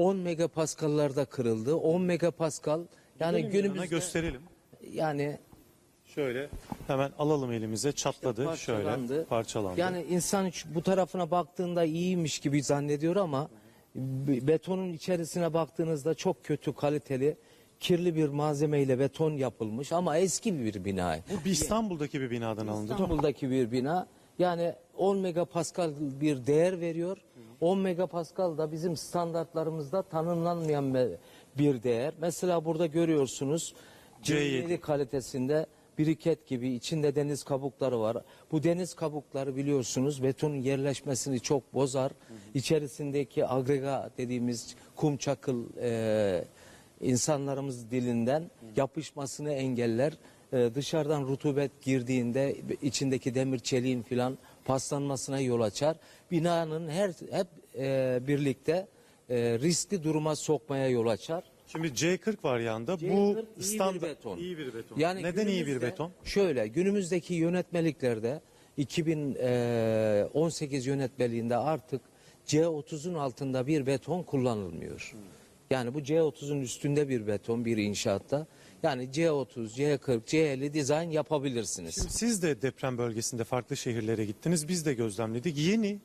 10 megapaskallarda kırıldı. 10 megapaskal yani yanına günümüzde gösterelim. yani Şöyle hemen alalım elimize çatladı şöyle parçalandı. Yani insan hiç bu tarafına baktığında iyiymiş gibi zannediyor ama be- betonun içerisine baktığınızda çok kötü kaliteli kirli bir malzemeyle beton yapılmış ama eski bir bina. Bu bir İstanbul'daki bir binadan alındı. değil mi? İstanbul'daki bir bina yani 10 megapascal bir değer veriyor. 10 megapascal da bizim standartlarımızda tanımlanmayan bir değer. Mesela burada görüyorsunuz C7. C7 kalitesinde biriket gibi içinde deniz kabukları var. Bu deniz kabukları biliyorsunuz betonun yerleşmesini çok bozar. İçerisindeki agrega dediğimiz kum çakıl e, insanlarımız dilinden yapışmasını engeller. Ee, dışarıdan rutubet girdiğinde içindeki demir çeliğin filan paslanmasına yol açar. Binanın her hep e, birlikte e, riskli duruma sokmaya yol açar. Şimdi C40 var yanında. C40 Bu iyi standart bir beton. iyi bir beton. Yani Neden iyi bir günümüzde- beton? Şöyle günümüzdeki yönetmeliklerde 2018 yönetmeliğinde artık C30'un altında bir beton kullanılmıyor. Yani bu C30'un üstünde bir beton bir inşaatta. Yani C30, C40, C50 dizayn yapabilirsiniz. Şimdi siz de deprem bölgesinde farklı şehirlere gittiniz. Biz de gözlemledik. Yeni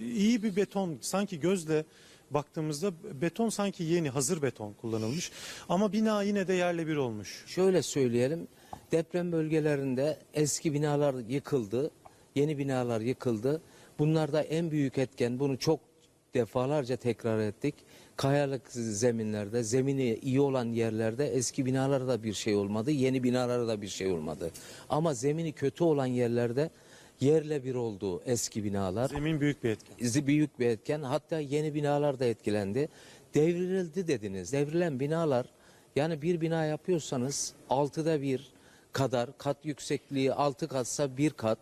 iyi bir beton sanki gözle baktığımızda beton sanki yeni hazır beton kullanılmış. Ama bina yine de yerle bir olmuş. Şöyle söyleyelim. Deprem bölgelerinde eski binalar yıkıldı. Yeni binalar yıkıldı. Bunlarda en büyük etken bunu çok defalarca tekrar ettik. Kayalık zeminlerde, zemini iyi olan yerlerde eski binalara da bir şey olmadı. Yeni binalara da bir şey olmadı. Ama zemini kötü olan yerlerde yerle bir oldu eski binalar. Zemin büyük bir etken. büyük bir etken. Hatta yeni binalar da etkilendi. Devrildi dediniz. Devrilen binalar yani bir bina yapıyorsanız altıda bir kadar kat yüksekliği altı katsa bir kat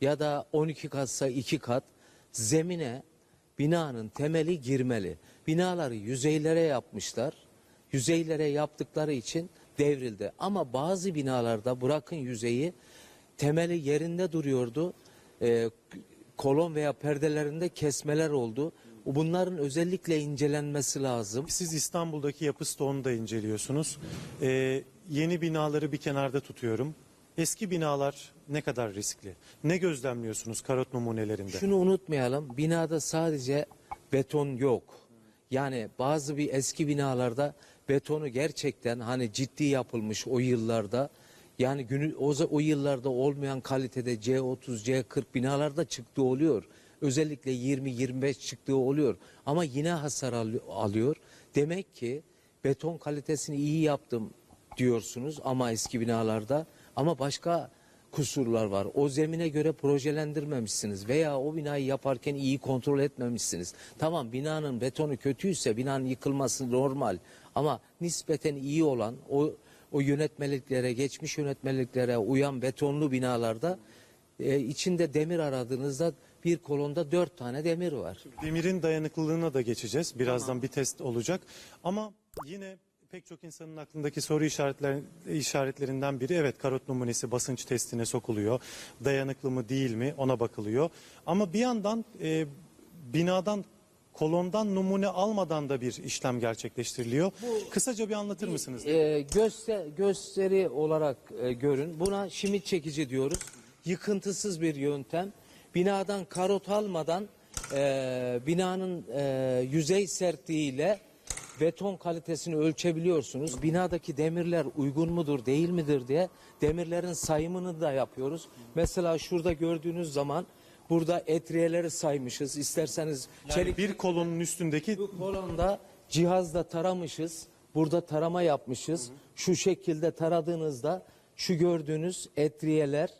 ya da 12 katsa iki kat zemine binanın temeli girmeli. Binaları yüzeylere yapmışlar. Yüzeylere yaptıkları için devrildi. Ama bazı binalarda bırakın yüzeyi temeli yerinde duruyordu. Ee, kolon veya perdelerinde kesmeler oldu. Bunların özellikle incelenmesi lazım. Siz İstanbul'daki yapı stoğunu da inceliyorsunuz. Ee, yeni binaları bir kenarda tutuyorum. Eski binalar ne kadar riskli? Ne gözlemliyorsunuz karot numunelerinde? Şunu unutmayalım. Binada sadece beton yok. Yani bazı bir eski binalarda betonu gerçekten hani ciddi yapılmış o yıllarda. Yani günü o, o yıllarda olmayan kalitede C30, C40 binalarda çıktığı oluyor. Özellikle 20-25 çıktığı oluyor. Ama yine hasar al- alıyor. Demek ki beton kalitesini iyi yaptım diyorsunuz ama eski binalarda ama başka kusurlar var. O zemine göre projelendirmemişsiniz veya o binayı yaparken iyi kontrol etmemişsiniz. Tamam binanın betonu kötüyse binanın yıkılması normal ama nispeten iyi olan o o yönetmeliklere, geçmiş yönetmeliklere uyan betonlu binalarda e, içinde demir aradığınızda bir kolonda dört tane demir var. Demirin dayanıklılığına da geçeceğiz. Birazdan bir test olacak. Ama yine pek çok insanın aklındaki soru işaretler, işaretlerinden biri evet karot numunesi basınç testine sokuluyor. Dayanıklı mı değil mi ona bakılıyor. Ama bir yandan e, binadan kolondan numune almadan da bir işlem gerçekleştiriliyor. Kısaca bir anlatır mısınız? E, göster, gösteri olarak e, görün. Buna şimit çekici diyoruz. Yıkıntısız bir yöntem. Binadan karot almadan e, binanın e, yüzey sertliğiyle beton kalitesini ölçebiliyorsunuz. Binadaki demirler uygun mudur değil midir diye demirlerin sayımını da yapıyoruz. Mesela şurada gördüğünüz zaman burada etriyeleri saymışız. İsterseniz Yani çelik bir kolonun üstündeki bu kolonda cihazla taramışız. Burada tarama yapmışız. Şu şekilde taradığınızda şu gördüğünüz etriyeler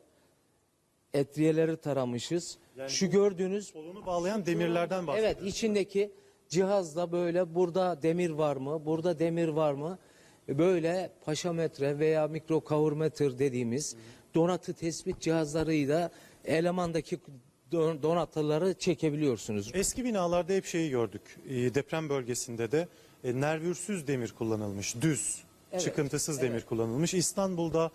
etriyeleri taramışız. şu gördüğünüz kolonu bağlayan demirlerden bahsediyoruz. Evet içindeki cihazla böyle burada demir var mı? Burada demir var mı? Böyle paşametre veya mikro kavurmetre dediğimiz donatı tespit cihazlarıyla elemandaki don- donatıları çekebiliyorsunuz. Eski binalarda hep şeyi gördük. E, deprem bölgesinde de e, nervürsüz demir kullanılmış. Düz, Evet, çıkıntısız demir kullanılmış. İstanbul'da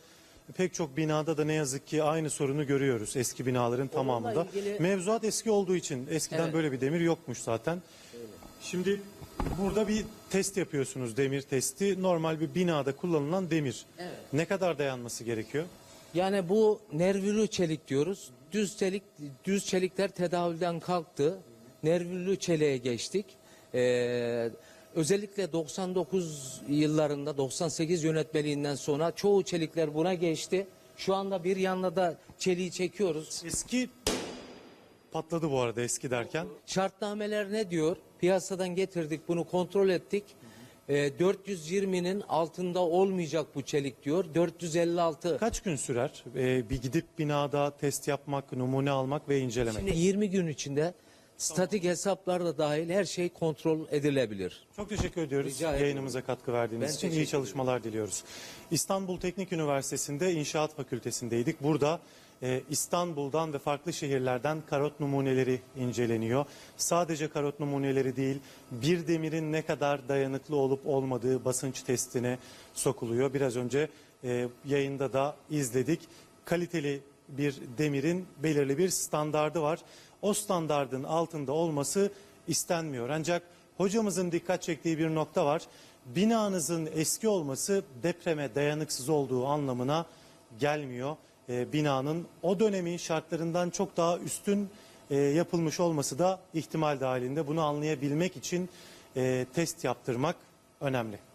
pek çok binada da ne yazık ki aynı sorunu görüyoruz eski binaların tamamında. ilgili- Mevzuat eski olduğu için eskiden Evet. böyle bir demir yokmuş zaten. Şimdi Burada bir test yapıyorsunuz demir testi. Normal bir binada kullanılan demir. Evet. Ne kadar dayanması gerekiyor? Yani bu nervürlü çelik diyoruz. Düz çelik düz çelikler tedavülden kalktı. Nervürlü çeliğe geçtik. Ee, özellikle 99 yıllarında 98 yönetmeliğinden sonra çoğu çelikler buna geçti. Şu anda bir yanına da çeliği çekiyoruz. Eski patladı bu arada eski derken. Şartnameler ne diyor? Piyasadan getirdik bunu kontrol ettik. Ee, 420'nin altında olmayacak bu çelik diyor. 456 Kaç gün sürer Ee, bir gidip binada test yapmak, numune almak ve incelemek? Şimdi 20 gün içinde statik hesaplar da dahil her şey kontrol edilebilir. Çok teşekkür ediyoruz Rica ederim. yayınımıza katkı verdiğiniz Ben için. iyi teşekkür çalışmalar diliyoruz. İstanbul Teknik Üniversitesi'nde İnşaat Fakültesindeydik. Burada e, İstanbul'dan ve farklı şehirlerden karot numuneleri inceleniyor. Sadece karot numuneleri değil, bir demirin ne kadar dayanıklı olup olmadığı basınç testine sokuluyor. Biraz önce e, yayında da izledik. Kaliteli bir demirin belirli bir standardı var. O standardın altında olması istenmiyor. Ancak hocamızın dikkat çektiği bir nokta var. Binanızın eski olması depreme dayanıksız olduğu anlamına gelmiyor. Ee, binanın o dönemin şartlarından çok daha üstün e, yapılmış olması da ihtimal dahilinde. Bunu anlayabilmek için e, test yaptırmak önemli.